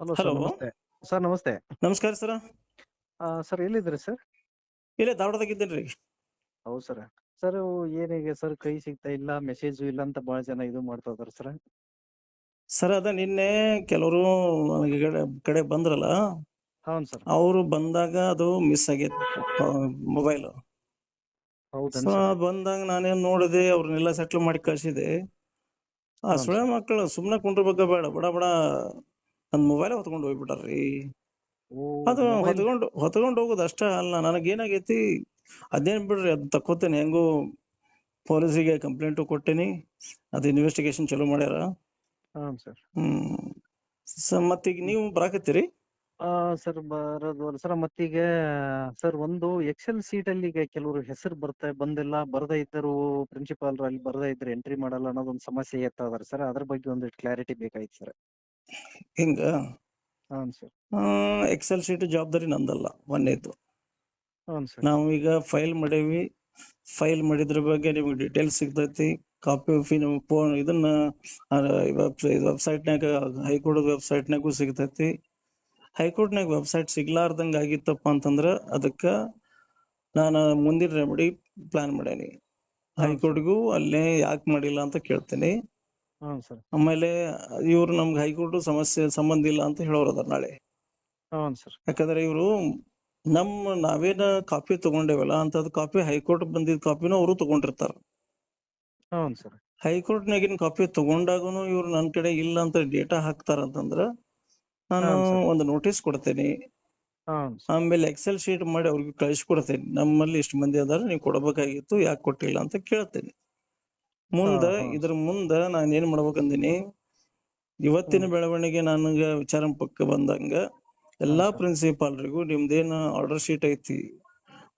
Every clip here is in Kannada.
Hello sir Hello. ನಮಸ್ತೆ. ಸರ್ ನಮಸ್ತೆ. ನಮಸ್ಕಾರ ಸರ್. Sir ಎಲ್ಲಿದ್ರಿ sir? ಇಲ್ಲೇ ಧಾರವಾಡದಾಗಿದ್ದೇನ್ರಿ ಹೌದು ಸರ್. Sir ಏನಿಗೆ sir? ಕೈ ಸಿಗ್ತಾ ಇಲ್ಲ ಮೆಸೇಜ್ ಇಲ್ಲ ಅಂತ ಬಹಳ ಜನ ಇದು ಮಾಡ್ತಾ ಇದಾರೆ ಸರ್. ಸರ್ ಅದ ನಿನ್ನೆ ಕೆಲವರು ನನಗೆ ಕಡೆ- ಕಡೆ ಬಂದ್ರಲ್ಲ? ಹೌನ್ ಸರ್. ಅವರು ಬಂದಾಗ ಅದು ಮಿಸ್ ಆಗೈತೆ ಮೊಬೈಲ್. ಹೌದನ್ ಸೊ ಸರ್ ಬಂದಾಗ ನಾನೇನ್ ನೋಡಿದೆ ಅವ್ರನ್ನೆಲ್ಲ ಸೆಟ್ಲ್ ಮಾಡಿ ಕಳ್ಸಿದೆ ಆ ಸರ್. ಮಕ್ಕಳು ಸುಮ್ನೆ ಕುಂಡ್ರಬೇಕ ಬೇಡ ಬಡ ಬಡ ನನ್ ಮೊಬೈಲ್ ಹೊತ್ಕೊಂಡು ಹೋಗ್ಬಿಟ್ಟಾರ್ರಿ. ಅದು ಹೊತ್ಕೊಂಡು ಹೊತ್ಕೊಂಡು ಹೋಗೋದು ಅಷ್ಟ ಅಲ್ಲ ನನಗೇನಾಗೈತಿ ಅದೇನ್ ಬಿಡ್ರಿ ಅದ್ ತಕ್ಕೋತೇನೆ ಹೆಂಗೋ ಪೊಲೀಸಿಗೆ ಕಂಪ್ಲೇಂಟ್ ಕೊಟ್ಟೇನಿ ಅದು ಇನ್ವೆಸ್ಟಿಗೇಷನ್ ಚಲೋ ಮಾಡ್ಯಾರ. ಹಾಂ ಸರ್ ಹ್ಮ್ ಸ- ಮತ್ತೀಗ ನೀವು ಬರಾಕತ್ತೀರಿ? ಸರ್ ಬರೋದು ಸರ್ ಮತ್ತೀಗ ಸರ್ ಒಂದು ಎಕ್ಸೆಲ್ ಸೀಟ್ ಅಲ್ಲಿ ಈಗ ಕೆಲವರು ಹೆಸರು ಬರ್ತಾ ಬಂದಿಲ್ಲ ಬರದೇ ಇದ್ದರು ಪ್ರಿನ್ಸಿಪಾಲ್ ಅಲ್ಲಿ ಬರದೇ ಇದ್ರೆ ಎಂಟ್ರಿ ಮಾಡಲ್ಲ ಅನ್ನೋದೊಂದು ಸಮಸ್ಯೆ ಎತ್ತಾ ಇದಾರೆ ಸರ್ ಅದ್ರ ಬಗ್ಗೆ ಒಂದಿಷ್ಟು ಕ್ಲಾರಿಟಿ ಬೇಕಾಯ್ತು ಸರ್ ಹಿಂಗ? ಸರ್. ಎಕ್ಸೆಲ್ ಶೀಟ್ ಜವಾಬ್ದಾರಿ ನಂದಲ್ಲ ಒಂದೇದು ಹಾಂ ಸರ್. ನಾವು ಈಗ ಫೈಲ್ ಮಾಡೇವಿ. ಫೈಲ್ ಮಾಡಿದ್ರ ಬಗ್ಗೆ ನಿಮ್ಗೆ ಡೀಟೇಲ್ಸ್ ಸಿಗ್ತೈತಿ. ಕಾಪಿ ಫಿ ಫೋನ್ ಇದನ್ನ ವೆಬ್ಸೈಟ್ನಾಗ ಹೈಕೋರ್ಟ್ ವೆಬ್ಸೈಟ್ನಾಗೂ ಸಿಗ್ತೈತಿ. ಹೈಕೋರ್ಟ್ನಾಗ ವೆಬ್ಸೈಟ್ ಸಿಗ್ಲಾರ್ದಂಗ ಆಗಿತ್ತಪ್ಪ ಅಂತಂದ್ರ ಅದಕ್ಕ ನಾನು ಮುಂದಿನ ರೆಮಿಡಿ ಪ್ಲಾನ್ ಮಾಡೇನಿ. ಹೈಕೋರ್ಟ್ಗೂ ಅಲ್ಲೇ ಯಾಕೆ ಮಾಡಿಲ್ಲ ಅಂತ ಕೇಳ್ತೇನೆ. ಸರ್. ಆಮೇಲೆ ಇವ್ರು ನಮ್ಗೆ ಹೈಕೋರ್ಟ್ ಸಮಸ್ಯೆ ಸಂಬಂಧ ಇಲ್ಲ ಅಂತ ಹೇಳೋರು ಅದಾರ ನಾಳೆ. ಸರ್. ಯಾಕಂದ್ರೆ ಇವರು ನಮ್ಮ ನಾವೇನ ಕಾಪಿ ತಗೊಂಡೇವಲ್ಲ ಅಂತದ್ ಕಾಪಿ ಹೈಕೋರ್ಟ್ ಬಂದಿದ್ ಕಾಪಿನೂ ಅವರು ತಗೊಂಡಿರ್ತಾರ. High court sir. ಹೈಕೋರ್ಟ್ನಾಗಿನ ಕಾಪಿ ತಗೊಂಡಾಗನು ಇವ್ರು ನನ್ ಕಡೆ ಇಲ್ಲ ಅಂತ ಡೇಟಾ ಹಾಕ್ತಾರ ಅಂತಂದ್ರ ನಾನು. ಒಂದು ನೋಟಿಸ್ ಕೊಡ್ತೇನೆ. ಆಮೇಲೆ ಎಕ್ಸೆಲ್ ಶೀಟ್ ಮಾಡಿ ಅವ್ರಿಗೆ ಕಳಿಸ್ಕೊಡ್ತೇನೆ ನಮ್ಮಲ್ಲಿ ಇಷ್ಟು ಮಂದಿ ಅದಾರ ನೀವು ಕೊಡಬೇಕಾಗಿತ್ತು ಯಾಕೆ ಕೊಟ್ಟಿಲ್ಲ ಅಂತ ಕೇಳ್ತೇನೆ. ಮುಂದ. ಇದ್ರ ಮುಂದ ನಾನು ಏನ್ ಮಾಡ್ಬೇಕಂದಿನಿ ಇವತ್ತಿನ ಬೆಳವಣಿಗೆ ನನಗ ವಿಚಾರ ಪಕ್ಕ ಬಂದಂಗ ಎಲ್ಲಾ. ಪ್ರಿನ್ಸಿಪಾಲ್ರಿಗೂ ನಿಮ್ದೇನ ಆರ್ಡರ್ ಶೀಟ್ ಐತಿ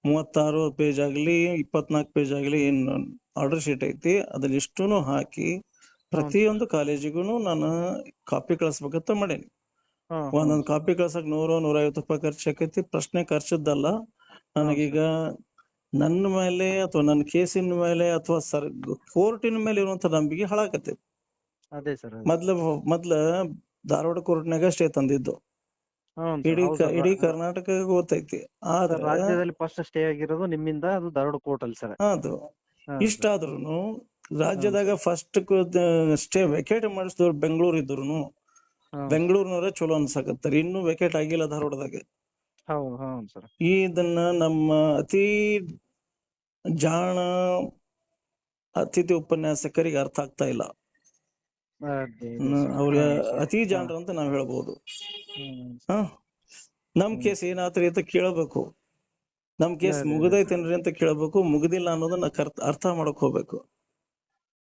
ಮೂವತ್ತಾರು ಪೇಜ್ ಆಗ್ಲಿ ಇಪ್ಪತ್ನಾಕ್ ಪೇಜ್ ಆಗ್ಲಿ ಏನ್ ಆರ್ಡರ್ ಶೀಟ್ ಐತಿ ಅದ್ರಲ್ಲಿ ಇಷ್ಟೂನು ಹಾಕಿ ಪ್ರತಿಯೊಂದು ಕಾಲೇಜಿಗೂ ನಾನು ಕಾಪಿ ಕಳಿಸ್ಬೇಕಂತ ಮಾಡೇನಿ ಒಂದೊಂದ್ ಒಂದೊಂದು ಕಾಪಿ ಕಳ್ಸಕ್ ನೂರು ನೂರ ಐವತ್ತು ರೂಪಾಯಿ ಖರ್ಚು ಆಕೈತಿ ಪ್ರಶ್ನೆ ಖರ್ಚದ್ದಲ್ಲ ನನಗೀಗ ನನ್ನ ಮೇಲೆ ಅಥವಾ ನನ್ನ ಕೇಸಿನ ಮೇಲೆ ಅಥವಾ ಸರ್ ಕೋರ್ಟಿನ ಮೇಲೆ ಇರುವಂತ ನಂಬಿಕೆ ಹಾಳಾಕತ್ತೈತಿ ಅದೇ ಸರ್ ಮೊದ್ಲು ಮೊದ್ಲ ಧಾರವಾಡ ಕೋರ್ಟ್ನಾಗ ಸ್ಟೇ ತಂದಿದ್ದು. ಇಡೀ ಇಡೀ ಕರ್ನಾಟಕ ಗೊತ್ತೈತಿ. ಆದ್ರ ರಾಜ್ಯದಲ್ಲಿ ಫಸ್ಟ್ ಸ್ಟೇ ಆಗಿರೋದು ನಿಮ್ಮಿಂದ ಅದು ಧಾರವಾಡ ಕೋರ್ಟ್ ಅಲ್ಲಿ ಸರ್. ಅದು ಇಷ್ಟಾದ್ರೂನು ರಾಜ್ಯದಾಗ ಫಸ್ಟ್ ಸ್ಟೇ ವೆಕೇಟ್ ಮಾಡಿಸಿದವ್ರು ಬೆಂಗಳೂರು ಇದ್ರು ಬೆಂಗಳೂರಿನವ್ರೆ ಚಲೋ ಅನ್ಸಕತ್ತಾರ. ಇನ್ನು ವೆಕೇಟ್ ಆಗಿಲ್ಲ ಧಾರವಾಡದಾಗ. ಹೌದು ಹೌದು ಸರ್. ಇದನ್ನ ನಮ್ಮ ಅತಿ ಜಾಣ ಅತಿಥಿ ಉಪನ್ಯಾಸಕರಿಗೆ ಅರ್ಥ ಆಗ್ತಾ ಇಲ್ಲ. ಅವ್ರ ಅತಿ ಜಾಣರು ಅಂತ ನಾವ್ ಹೇಳ್ಬಹುದು ಹ. ನಮ್ ಕೇಸ್ ಏನಾತ್ರಿ ಅಂತ ಕೇಳಬೇಕು. ನಮ್ ಕೇಸ್. ಮುಗ್ದೈತೇನ್ರಿ ಅಂತ ಕೇಳಬೇಕು. ಮುಗ್ದಿಲ್ಲ ಅನ್ನೋದನ್ನ ಅರ್ಥ ಮಾಡಕ್ ಹೋಗ್ಬೇಕು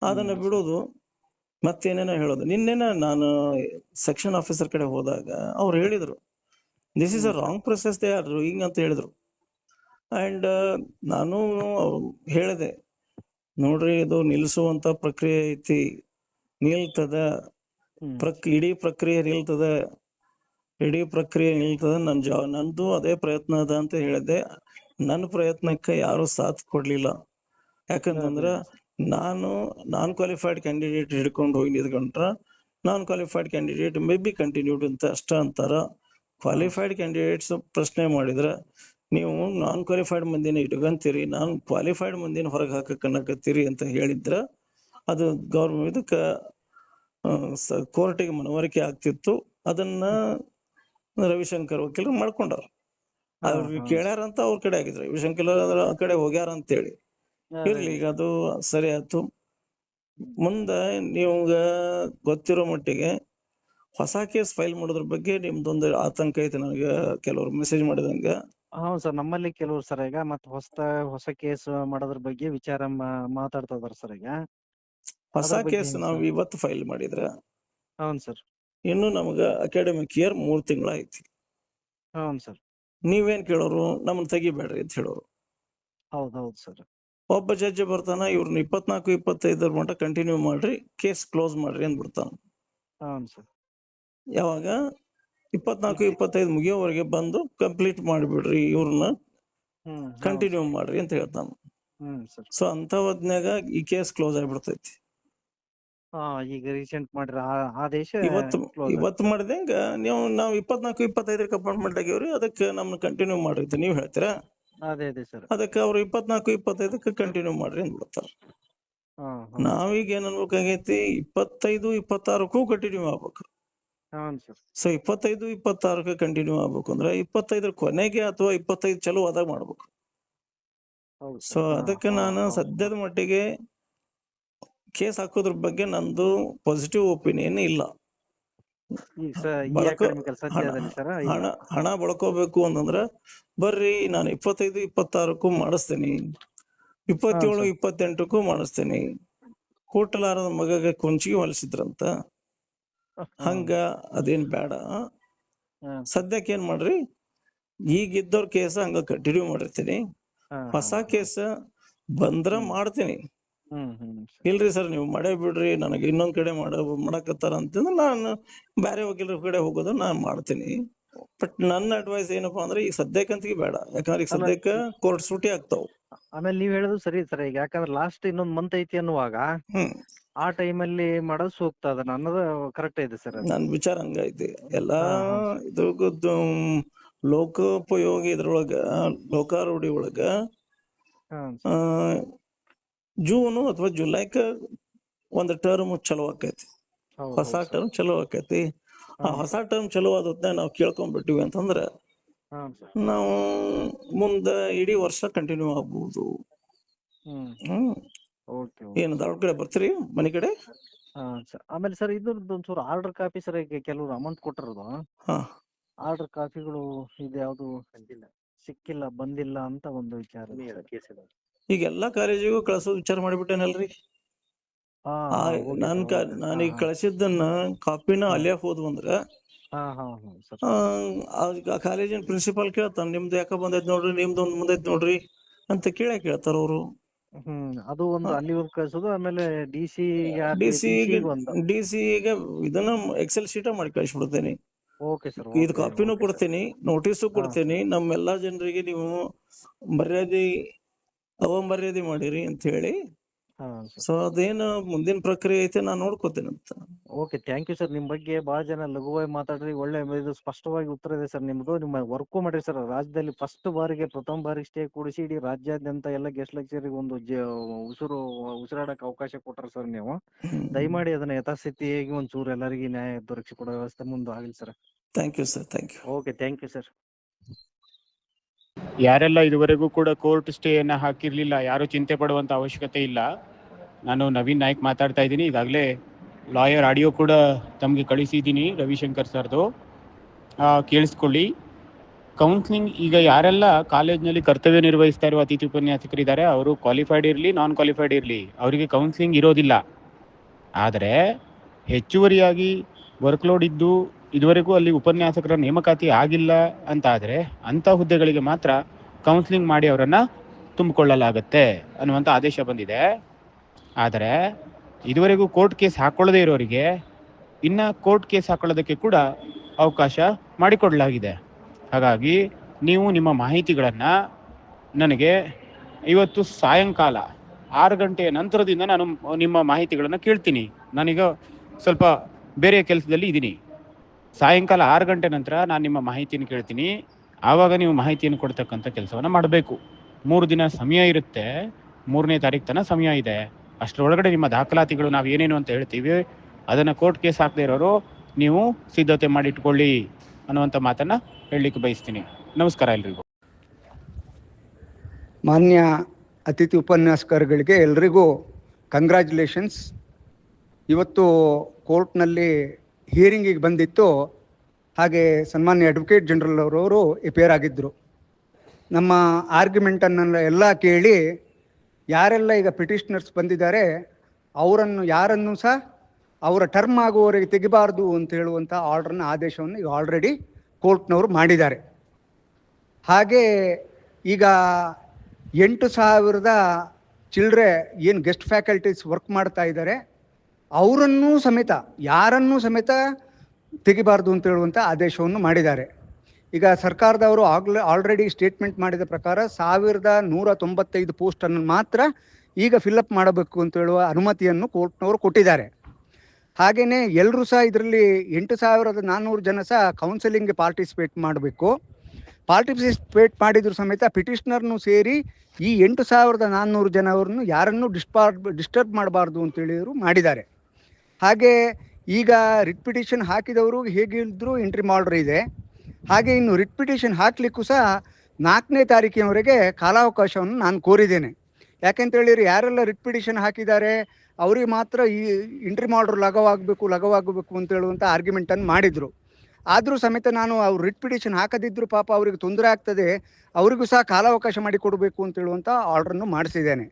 ಅದನ್ನ. ಬಿಡೋದು ಮತ್ತೇನೇನೋ ಹೇಳೋದು. ನಿನ್ನೆನ ನಾನು ಸೆಕ್ಷನ್ ಆಫೀಸರ್ ಕಡೆ ಹೋದಾಗ ಅವ್ರು ಹೇಳಿದ್ರು. This is uh. Wrong process they are doing ಅಂತ ಹೇಳಿದ್ರು. ಅಂಡ್ ನಾನು ಹೇಳಿದೆ ನೋಡ್ರಿ ಇದು ನಿಲ್ಲಿಸುವಂತ ಪ್ರಕ್ರಿಯೆ ಐತಿ ನಿಲ್ತದ. ಪ್ರಕ್ ಇಡೀ ಪ್ರಕ್ರಿಯೆ ನಿಲ್ತದ ಇಡೀ ಪ್ರಕ್ರಿಯೆ ನಿಲ್ತದ ನನ್ ಜಾ ನಂದು ಅದೇ ಪ್ರಯತ್ನ ಅದ ಅಂತ ಹೇಳಿದೆ. ನನ್ನ ಪ್ರಯತ್ನಕ್ಕೆ ಯಾರು ಸಾಥ್ ಕೊಡ್ಲಿಲ್ಲ. ಯಾಕಂತಂದ್ರ ನಾನು ನಾನ್ ಕ್ವಾಲಿಫೈಡ್ ಕ್ಯಾಂಡಿಡೇಟ್ ಹಿಡ್ಕೊಂಡು ಹೋಗಿ ನಿಂತ್ಕೊಂಡ್ರ non qualified candidate may be continued ಅಂತ ಅಷ್ಟ ಅಂತಾರ. ಕ್ವಾಲಿಫೈಡ್ ಕ್ಯಾಂಡಿಡೇಟ್ಸ್ ಪ್ರಶ್ನೆ ಮಾಡಿದ್ರೆ ನೀವು ನಾನ್ ಕ್ವಾಲಿಫೈಡ್ ಮಂದಿನ ಇಟ್ಕೊಂತೀರಿ ನಾನ್ ಕ್ವಾಲಿಫೈಡ್ ಮಂದಿನ ಹೊರಗೆ ಹಾಕಕ್ ಅನ್ನಕತ್ತೀರಿ ಅಂತ ಹೇಳಿದ್ರ ಅದು ಗೌರ್ಮೆಂಟ್ ಇದಕ್ಕೆ ಕೋರ್ಟಿಗೆ ಮನವರಿಕೆ ಆಗ್ತಿತ್ತು. ಅದನ್ನ ರವಿಶಂಕರ್ ವಕೀಲರು ಮಾಡ್ಕೊಂಡಾರ ಅವ್ರಿಗೆ ಕೇಳ್ಯಾರಂತ ಅವ್ರ ಕಡೆ ಆಗಿದ್ರು. ರವಿಶಂಕರ್ ಅದ್ರ ಆ ಕಡೆ ಹೋಗ್ಯಾರ ಅಂತೇಳಿ. ಇರ್ಲಿ ಈಗ ಅದು ಸರಿ ಆಯ್ತು. ಮುಂದ ನಿಮ್ಗ ಗೊತ್ತಿರೋ ಮಟ್ಟಿಗೆ ಹೊಸ ಕೇಸ್ ಫೈಲ್ ಮಾಡೋದ್ರ ಬಗ್ಗೆ ನಿಮ್ದೊಂದು ಆತಂಕ ಐತೆ ನನಗೆ ಕೆಲವರು ಮೆಸೇಜ್ ಮಾಡಿದಂಗ. ಹೌದು ಸರ್ ನಮ್ಮಲ್ಲಿ ಕೆಲವರು ಸರ್ ಈಗ ಮತ್ತೆ ಹೊಸ ಹೊಸ ಕೇಸ್ ಮಾಡೋದ್ರ ಬಗ್ಗೆ ವಿಚಾರ ಮಾತಾಡ್ತಾ ಇದಾರೆ ಸರ್ ಈಗ. ಹೊಸ ಕೇಸ್ ನಾವು ಇವತ್ತು ಫೈಲ್ ಮಾಡಿದ್ರ ಹೌನ್ ಸರ್. ಇನ್ನು ನಮಗ ಅಕಾಡೆಮಿಕ್ ಇಯರ್ ಮೂರ್ ತಿಂಗಳ ಐತಿ. ಹೌನ್ ಸರ್. ನೀವೇನ್ ಕೇಳೋರು? ನಮ್ಮನ್ನ ತೆಗಿಬೇಡ್ರಿ ಅಂತ ಹೇಳೋರು. ಹೌದ್ ಹೌದು ಸರ್. ಒಬ್ಬ ಜಡ್ಜ್ ಬರ್ತಾನ ಇವ್ರನ್ನ ಇಪ್ಪತ್ನಾಲ್ಕು ಇಪ್ಪತ್ತೈದರ ಮಟ್ಟ ಕಂಟಿನ್ಯೂ ಮಾಡ್ರಿ ಕೇಸ್ ಕ್ಲೋಸ್ ಮಾಡ್ರಿ ಅಂದ್ಬಿಡ್ತಾನ. ಹೌನ್ ಸರ್. ಯಾವಾಗ? ಇಪ್ಪತ್ನಾಲ್ಕು ಇಪ್ಪತ್ತೈದು ಮುಗಿಯೋವರೆಗೆ ಬಂದು ಕಂಪ್ಲೀಟ್ ಮಾಡಿಬಿಡ್ರಿ ಇವ್ರನ್ನ. ಕಂಟಿನ್ಯೂ ಮಾಡ್ರಿ ಅಂತ ಹೇಳ್ತಾನ ಸೊ ಅಂತ ಹೊತ್ನ್ಯಾಗ ಈ ಕೇಸ್ ಕ್ಲೋಸ್ ಆಗ್ಬಿಡ್ತೈತಿ. ಈಗ ರೀಸೆಂಟ್ ಮಾಡಿರ ಆದೇಶ ಇವತ್ತು ಇವತ್ತು ಮಾಡಿದಂಗ ನೀವು ನಾವು ಇಪ್ಪತ್ನಾಲ್ಕು ಇಪ್ಪತ್ತೈದಕ್ಕೆ ಅಪಾಯಿಂಟ್ಮೆಂಟ್ ಆಗ್ಯಾವ್ರಿ ಅದಕ್ಕೆ ನಮ್ನ ಕಂಟಿನ್ಯೂ ಮಾಡ್ರಿ ನೀವು ಹೇಳ್ತೀರಾ? ಅದೇ ಅದೇ ಸರ್. ಅದಕ್ಕೆ ಅವ್ರು ಇಪ್ಪತ್ನಾಲ್ಕು ಇಪ್ಪತ್ತೈದಕ್ಕೆ ಕಂಟಿನ್ಯೂ ಮಾಡ್ರಿ ಅಂದ್ಬಿಡ್ತಾರ ಹಾ ಹಾ. ನಾವೀಗ ಏನ್ ಅನ್ಬೇಕಾಗೈತಿ? ಇಪ್ಪತ್ತೈದು ಇಪ್ಪತ್ತಾರಕ್ಕೂ ಕಂಟಿನ್ಯೂ ಆಗ್ಬೇಕು. ಹಾನ್ ಸರ್ ಸೊ ಇಪ್ಪತ್ತೈದು ಇಪ್ಪತ್ತಾರಕ್ಕೆ ಕಂಟಿನ್ಯೂ ಆಗ್ಬೇಕು ಅಂದ್ರೆ ಇಪ್ಪತ್ತೈದರ ಕೊನೆಗೆ ಅಥವಾ ಇಪ್ಪತ್ತೈದು ಚಲೋ ಆದಾಗ ಮಾಡ್ಬೇಕು. ಹೌದು ಸೊ. ಅದಕ್ಕೆ ನಾನು ಸದ್ಯದ ಮಟ್ಟಿಗೆ ಕೇಸ್ ಹಾಕೋದ್ರ ಬಗ್ಗೆ ನಂದು ಪಾಸಿಟಿವ್ ಒಪಿನಿಯನ್ ಇಲ್ಲ. ಹಣ ಹಣ ಬಳ್ಕೋಬೇಕು ಅಂತಂದ್ರ ಬರ್ರಿ ನಾನು ಇಪ್ಪತ್ತೈದು ಇಪ್ಪತ್ತಾರಕ್ಕೂ ಮಾಡಿಸ್ತೀನಿ. ಇಪ್ಪತ್ತೇಳು. ಇಪ್ಪತ್ತೆಂಟಕ್ಕೂ ಮಾಡಿಸ್ತೀನಿ. ಕೂಟಲಾರದ ಮಗಗೆ ಕುಂಚಿಗೆ ಹೊಲಿಸಿದ್ರಂತ. ಹಂಗ ಅದೇನ್ ಬೇಡ ಸದ್ಯಕ್ಕೆ ಏನ್ ಮಾಡ್ರಿ? ಈಗ ಇದ್ದವ್ರ ಕೇಸ ಹಂಗ ಕಂಟಿನ್ಯೂ ಮಾಡಿರ್ತೀನಿ. ಹೊಸ ಕೇಸ ಬಂದ್ರ ಮಾಡ್ತೀನಿ. ಇಲ್ರಿ ಸರ್ ನೀವು ಮಾಡೇ ಬಿಡ್ರಿ ನನಗೆ ಇನ್ನೊಂದ್ ಕಡೆ ಮಾಡ ಮಾಡಕತ್ತಾರ ಅಂತಂದ್ರೆ ನಾನು ಬ್ಯಾರೆ ವಕೀಲರ ಕಡೆ ಹೋಗೋದು ನಾನ್ ಮಾಡ್ತೀನಿ. ಬಟ್ ನನ್ನ ಅಡ್ವೈಸ್ ಏನಪ್ಪಾ ಅಂದ್ರೆ ಈಗ ಸದ್ಯಕ್ಕಂತಿಗೆ ಬೇಡ. ಯಾಕಂದ್ರೆ ಈಗ ಸದ್ಯಕ್ಕೆ ಕೋರ್ಟ್ ಸೂಟಿ ಆಗ್ತಾವ. ಆಮೇಲೆ ನೀವ್ ಹೇಳೋದು ಸರಿ ಸರ್. ಈಗ ಯಾಕಂದ್ರೆ ಲಾಸ್ಟ್ ಇನ್ನೊಂದ್ ಮಂತ್ ಐತಿ ಅನ್ನುವಾಗ ಆ ಟೈಮಲ್ಲಿ ಮಾಡೋದು ಸೂಕ್ತ. ಅದ ಅನ್ನೋದು ಕರೆಕ್ಟ್ ಐತೆ ಸರ್ ನನ್ ವಿಚಾರ ಹಂಗೈತಿ ಎಲ್ಲಾ. ಇದ್ರದ್ದು ಲೋಕೋಪಯೋಗಿ ಇದ್ರೊಳಗ ಲೋಕಾರೂಢಿ ಒಳಗ ಜೂನ್ ಅಥವಾ ಜುಲೈಕ ಒಂದ್ ಟರ್ಮ್ ಚಲೋ ಆಕೈತಿ. ಹೊಸ ಟರ್ಮ್ ಚಲೋ ಆಕೈತಿ. ಆ ಹೊಸ ಟರ್ಮ್ ಚಲೋ ಆದದ್ನ ನಾವು ಕೇಳ್ಕೊಂಡ್ಬಿಟ್ಟಿವಿ ಅಂತಂದ್ರ ನಾವು ಮುಂದ ಇಡೀ ವರ್ಷ ಕಂಟಿನ್ಯೂ ಆಗ್ಬಹುದು ಹ್ಮ್. ಏನ್ ಧಾರವಾಡ ಕಡೆ ಬರ್ತೀರಿ ಮನೆ ಕಡೆ? ಆಮೇಲೆ ಸರ್ ಇದ್ರದ್ದು ಒಂಚೂರು ಆರ್ಡರ್ ಕಾಪಿ ಸರ್ ಈಗ ಕೆಲವರು ಅಮೌಂಟ್ ಕೊಟ್ಟಿರೋದು. ಹಾ. ಆರ್ಡರ್ ಕಾಪಿಗಳು ಇದು ಯಾವ್ದು ಸಿಕ್ಕಿಲ್ಲ ಬಂದಿಲ್ಲ ಅಂತ ಒಂದು ವಿಚಾರ ಈಗ ಎಲ್ಲಾ ಕಾಲೇಜಿಗೂ ಕಳ್ಸೋದ್ ವಿಚಾರ ಮಾಡಿಬಿಟ್ಟೇನಲ್ರಿ? ಹಾ ನಾನ್ ನಾನೀಗ ಕಳ್ಸಿದ್ದನ್ನ ಕಾಪಿನ. ಅಲ್ಲೇ ಹೋದ್ವು ಬಂದ್ರ ಹಾ ಹಾ ಹಾ ಸರ್. ಆ, ಕಾಲೇಜಿನ ಪ್ರಿನ್ಸಿಪಾಲ್ ಕೇಳ್ತಾನ ನಿಮ್ದು ಯಾಕ ಬಂದೈತ್ ನೋಡ್ರಿ ನಿಮ್ದು ಒಂದ್ ಮುಂದೈತ್ ನೋಡ್ರಿ ಅಂತ ಕೇಳೇ ಕೇಳ್ತಾರ ಅವ್ರು. ಹ್ಮ್ ಅದು ಒಂದು ಅಲ್ಲಿ ಕಳಿಸೋದು ಆಮೇಲೆ D C D C D C ಗೆ ಇದನ್ನ ಎಕ್ಸೆಲ್ ಶೀಟ ಮಾಡಿ ಕಳಿಸ್ಬಿಡ್ತೇನೆ. ಓಕೆ ಸರ್ ಇದು ಕಾಪಿನೂ ಕೊಡ್ತೀನಿ ನೋಟಿಸು ಕೊಡ್ತೀನಿ ನಮ್ಮೆಲ್ಲಾ ಜನರಿಗೆ ನೀವು ಮರ್ಯಾದೆ ಅವಮರ್ಯಾದೆ ಮಾಡಿರಿ ಅಂತ ಹೇಳಿ ಸೊ ಅದೇನು ಮುಂದಿನ ಪ್ರಕ್ರಿಯೆ ಐತೆ ನಾನು ನೋಡ್ಕೋತೇನೆ ಅಂತ. ಓಕೆ ಥ್ಯಾಂಕ್ ಯು ಸರ್ ನಿಮ್ ಬಗ್ಗೆ ಬಹಳ ಜನ ಲಘುವಾಗಿ ಮಾತಾಡ್ರಿ. ಒಳ್ಳೆ ಇದು ಸ್ಪಷ್ಟವಾಗಿ ಉತ್ತರ ಇದೆ ಸರ್ ನಿಮ್ದು ನಿಮ್ಮ ವರ್ಕು ಮಾಡ್ರಿ ಸರ್ ರಾಜ್ಯದಲ್ಲಿ ಫಸ್ಟ್ ಬಾರಿಗೆ ಪ್ರಥಮ ಬಾರಿಗೆ ಸ್ಟೇ ಕೂಡಿಸಿ ಇಡೀ ರಾಜ್ಯಾದ್ಯಂತ ಎಲ್ಲ ಗೆಸ್ಟ್ ಲೆಕ್ಚರಿಗೆ ಒಂದು ಉಸಿರು ಉಸಿರಾಡಕ್ಕೆ ಅವಕಾಶ ಕೊಟ್ರ ಸರ್ ನೀವು. ದಯಮಾಡಿ ಅದನ್ನ ಯಥಾಸ್ಥಿತಿಯಾಗಿ ಒಂಚೂರು ಎಲ್ಲರಿಗೂ ನ್ಯಾಯ ದೊರಕಿಸಿಕೊಡೋ ವ್ಯವಸ್ಥೆ ಮುಂದೆ ಆಗಲಿ sir thank you sir thank you okay thank you sir ಯಾರೆಲ್ಲ ಇದುವರೆಗೂ ಕೂಡ ಕೋರ್ಟ್ ಸ್ಟೇಯನ್ನ ಹಾಕಿರಲಿಲ್ಲ, ಯಾರು ಚಿಂತೆ ಪಡುವಂತ ಅವಶ್ಯಕತೆ ಇಲ್ಲ. ನಾನು ನವೀನ್ ನಾಯ್ಕ್ ಮಾತಾಡ್ತಾ ಇದ್ದೀನಿ. ಈಗಾಗಲೇ ಲಾಯರ್ ಆಡಿಯೋ ಕೂಡ ತಮಗೆ ಕಳಿಸಿದ್ದೀನಿ ರವಿಶಂಕರ್ ಸರ್ದು. ಕೇಳಿಸ್ಕೊಳ್ಳಿ. ಕೌನ್ಸಿಲಿಂಗ್, ಈಗ ಯಾರೆಲ್ಲ ಕಾಲೇಜ್ನಲ್ಲಿ ಕರ್ತವ್ಯ ನಿರ್ವಹಿಸ್ತಾ ಇರುವ ಅತಿಥಿ ಉಪನ್ಯಾಸಕರಿದ್ದಾರೆ ಅವರು ಕ್ವಾಲಿಫೈಡ್ ಇರಲಿ, ನಾನ್ ಕ್ವಾಲಿಫೈಡ್ ಇರಲಿ, ಅವರಿಗೆ ಕೌನ್ಸಿಲಿಂಗ್ ಇರೋದಿಲ್ಲ. ಆದರೆ ಹೆಚ್ಚುವರಿಯಾಗಿ ವರ್ಕ್ಲೋಡ್ ಇದ್ದು ಇದುವರೆಗೂ ಅಲ್ಲಿ ಉಪನ್ಯಾಸಕರ ನೇಮಕಾತಿ ಆಗಿಲ್ಲ ಅಂತ ಆದರೆ ಅಂಥ ಹುದ್ದೆಗಳಿಗೆ ಮಾತ್ರ ಕೌನ್ಸಿಲಿಂಗ್ ಮಾಡಿ ಅವರನ್ನು ತುಂಬಿಕೊಳ್ಳಲಾಗತ್ತೆ ಅನ್ನುವಂಥ ಆದೇಶ ಬಂದಿದೆ. ಆದರೆ ಇದುವರೆಗೂ ಕೋರ್ಟ್ ಕೇಸ್ ಹಾಕೊಳ್ಳದೇ ಇರೋರಿಗೆ ಇನ್ನ ಕೋರ್ಟ್ ಕೇಸ್ ಹಾಕೊಳ್ಳೋದಕ್ಕೆ ಕೂಡ ಅವಕಾಶ ಮಾಡಿಕೊಡಲಾಗಿದೆ. ಹಾಗಾಗಿ ನೀವು ನಿಮ್ಮ ಮಾಹಿತಿಗಳನ್ನು ನನಗೆ ಇವತ್ತು ಸಾಯಂಕಾಲ ಆರು ಗಂಟೆಯ ನಂತರದಿಂದ ನಾನು ನಿಮ್ಮ ಮಾಹಿತಿಗಳನ್ನು ಕೇಳ್ತೀನಿ. ನನಗೆ ಸ್ವಲ್ಪ ಬೇರೆ ಕೆಲಸದಲ್ಲಿ ಇದ್ದೀನಿ. ಸಾಯಂಕಾಲ ಆರು ಗಂಟೆ ನಂತರ ನಾನು ನಿಮ್ಮ ಮಾಹಿತಿಯನ್ನು ಕೇಳ್ತೀನಿ. ಆವಾಗ ನೀವು ಮಾಹಿತಿಯನ್ನು ಕೊಡ್ತಕ್ಕಂಥ ಕೆಲಸವನ್ನು ಮಾಡಬೇಕು. ಮೂರು ದಿನ ಸಮಯ ಇರುತ್ತೆ. ಮೂರನೇ ತಾರೀಕು ತನಕ ಸಮಯ ಇದೆ. ಅಷ್ಟರೊಳಗಡೆ ನಿಮ್ಮ ದಾಖಲಾತಿಗಳು ನಾವು ಏನೇನು ಅಂತ ಹೇಳ್ತೀವಿ, ಅದನ್ನು ಕೋರ್ಟ್ ಕೇಸ್ ಹಾಕದೇ ಇರೋರು ನೀವು ಸಿದ್ಧತೆ ಮಾಡಿಟ್ಕೊಳ್ಳಿ ಅನ್ನುವಂಥ ಮಾತನ್ನು ಹೇಳಲಿಕ್ಕೆ ಬಯಸ್ತೀನಿ. ನಮಸ್ಕಾರ ಎಲ್ರಿಗೂ. ಮಾನ್ಯ ಅತಿಥಿ ಉಪನ್ಯಾಸಕರುಗಳಿಗೆ ಎಲ್ರಿಗೂ ಕಂಗ್ರ್ಯಾಚುಲೇಷನ್ಸ್ ಇವತ್ತು ಕೋರ್ಟ್ನಲ್ಲಿ ಹಿಯರಿಂಗಿಗೆ ಬಂದಿತ್ತು. ಹಾಗೆ ಸನ್ಮಾನ್ಯ ಅಡ್ವೊಕೇಟ್ ಜನರಲ್ ಅವರವರು ಎಪೇರ್ ಆಗಿದ್ದರು ನಮ್ಮ ಆರ್ಗ್ಯುಮೆಂಟನ್ನೆಲ್ಲ ಎಲ್ಲ ಕೇಳಿ ಯಾರೆಲ್ಲ ಈಗ ಪಿಟಿಷನರ್ಸ್ ಬಂದಿದ್ದಾರೆ, ಅವರನ್ನು ಯಾರನ್ನು ಸಹ ಅವರ ಟರ್ಮ್ ಆಗುವವರೆಗೆ ತೆಗಿಬಾರ್ದು ಅಂತ ಹೇಳುವಂಥ ಆರ್ಡ್ರನ್ನ ಆದೇಶವನ್ನು ಈಗ ಆಲ್ರೆಡಿ ಕೋರ್ಟ್ನವರು ಮಾಡಿದ್ದಾರೆ. ಹಾಗೆ ಈಗ ಎಂಟು ಸಾವಿರದ ಚಿಲ್ಡ್ರೆ ಏನು ಗೆಸ್ಟ್ ಫ್ಯಾಕಲ್ಟೀಸ್ ವರ್ಕ್ ಮಾಡ್ತಾ ಇದ್ದಾರೆ ಅವರನ್ನೂ ಸಮೇತ, ಯಾರನ್ನೂ ಸಮೇತ ತೆಗಿಬಾರ್ದು ಅಂತ ಹೇಳುವಂಥ ಆದೇಶವನ್ನು ಮಾಡಿದ್ದಾರೆ. ಈಗ ಸರ್ಕಾರದವರು ಆಗ್ಲ ಆಲ್ರೆಡಿ ಸ್ಟೇಟ್ಮೆಂಟ್ ಮಾಡಿದ ಪ್ರಕಾರ ಸಾವಿರದ ನೂರ ತೊಂಬತ್ತೈದು ಪೋಸ್ಟನ್ನು ಮಾತ್ರ ಈಗ ಫಿಲಪ್ ಮಾಡಬೇಕು ಅಂತ ಹೇಳುವ ಅನುಮತಿಯನ್ನು ಕೋರ್ಟ್ನವರು ಕೊಟ್ಟಿದ್ದಾರೆ. ಹಾಗೆಯೇ ಎಲ್ಲರೂ ಸಹ ಇದರಲ್ಲಿ ಎಂಟು ಸಾವಿರದ ನಾನ್ನೂರು ಜನ ಸಹ ಕೌನ್ಸಿಲಿಂಗ್ಗೆ ಪಾರ್ಟಿಸಿಪೇಟ್ ಮಾಡಬೇಕು. ಪಾರ್ಟಿಸಿಪೇಟ್ ಮಾಡಿದ್ರು ಸಮೇತ ಪಿಟಿಷನರ್ನು ಸೇರಿ ಈ ಎಂಟು ಸಾವಿರದ ನಾನ್ನೂರು ಜನವರನ್ನು ಯಾರನ್ನೂ ಡಿಸ್ಪಾರ್ ಡಿಸ್ಟರ್ಬ್ ಮಾಡಬಾರ್ದು ಅಂತೇಳಿದ್ರು ಮಾಡಿದ್ದಾರೆ. ಹಾಗೆ ಈಗ ರಿಟ್ ಪಿಟಿಷನ್ ಹಾಕಿದವರು ಹೇಗಿದ್ರು ಎಂಟ್ರಿ ಮಾಡ್ರ್ ಇದೆ. ಹಾಗೆ ಇನ್ನು ರಿಟ್ ಪಿಟಿಷನ್ ಹಾಕಲಿಕ್ಕೂ ಸಹ ನಾಲ್ಕನೇ ತಾರೀಕಿನವರೆಗೆ ಕಾಲಾವಕಾಶವನ್ನು ನಾನು ಕೋರಿದ್ದೇನೆ. ಯಾಕೆಂತ ಹೇಳಿದ್ರೆ ಯಾರೆಲ್ಲ ರಿಟ್ ಪಿಟಿಷನ್ ಹಾಕಿದ್ದಾರೆ, ಅವ್ರಿಗೆ ಮಾತ್ರ ಈ ಎಂಟ್ರಿ ಮಾಡ್ರು ಲಘವಾಗಬೇಕು ಲಘವಾಗಬೇಕು ಅಂತ ಹೇಳುವಂಥ ಆರ್ಗ್ಯುಮೆಂಟನ್ನು ಮಾಡಿದರು. ಆದರೂ ಸಮೇತ ನಾನು ಅವ್ರು ರಿಟ್ ಪಿಟಿಷನ್ ಹಾಕದಿದ್ದರೂ ಪಾಪ ಅವರಿಗೆ ತೊಂದರೆ ಆಗ್ತದೆ, ಅವರಿಗೂ ಸಹ ಕಾಲಾವಕಾಶ ಮಾಡಿ ಕೊಡಬೇಕು ಅಂತ ಹೇಳುವಂಥ ಆರ್ಡ್ರನ್ನು ಮಾಡಿಸಿದ್ದೇನೆ.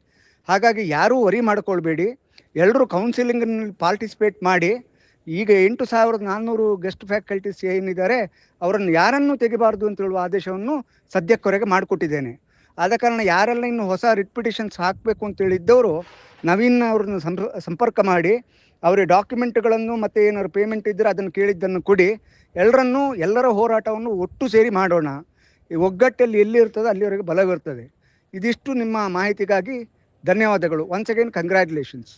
ಹಾಗಾಗಿ ಯಾರೂ ವರಿ ಮಾಡ್ಕೊಳ್ಬೇಡಿ. ಎಲ್ಲರೂ ಕೌನ್ಸಿಲಿಂಗ್ನಲ್ಲಿ ಪಾರ್ಟಿಸಿಪೇಟ್ ಮಾಡಿ, ಈಗ ಎಂಟು ಸಾವಿರದ ನಾನ್ನೂರು ಗೆಸ್ಟ್ ಫ್ಯಾಕಲ್ಟೀಸ್ ಏನಿದ್ದಾರೆ, ಅವರನ್ನು ಯಾರನ್ನು ತೆಗಿಬಾರ್ದು ಅಂತ ಹೇಳುವ ಆದೇಶವನ್ನು ಸದ್ಯಕ್ಕೊರೆಗೆ ಮಾಡಿಕೊಟ್ಟಿದ್ದೇನೆ. ಆದ ಕಾರಣ ಯಾರೆಲ್ಲ ಇನ್ನು ಹೊಸ ರಿಟ್ ಹಾಕಬೇಕು ಹಾಕಬೇಕು ಅಂತೇಳಿದ್ದವರು ನವೀನ್ ಅವ್ರನ್ನ ಸಂಪರ್ ಸಂಪರ್ಕ ಮಾಡಿ, ಅವರಿಗೆ ಡಾಕ್ಯುಮೆಂಟ್ಗಳನ್ನು ಮತ್ತು ಏನಾದ್ರು ಪೇಮೆಂಟ್ ಇದ್ದರೆ ಅದನ್ನು ಕೇಳಿದ್ದನ್ನು ಕೊಡಿ ಎಲ್ಲರನ್ನೂ ಎಲ್ಲರ ಹೋರಾಟವನ್ನು ಒಟ್ಟು ಸೇರಿ ಮಾಡೋಣ. ಈ ಒಗ್ಗಟ್ಟಲ್ಲಿ ಎಲ್ಲಿ ಇರ್ತದೋ ಅಲ್ಲಿವರೆಗೆ ಬಲವಿರ್ತದೆ. ಇದಿಷ್ಟು ನಿಮ್ಮ ಮಾಹಿತಿಗಾಗಿ ಧನ್ಯವಾದಗಳು. Once again congratulations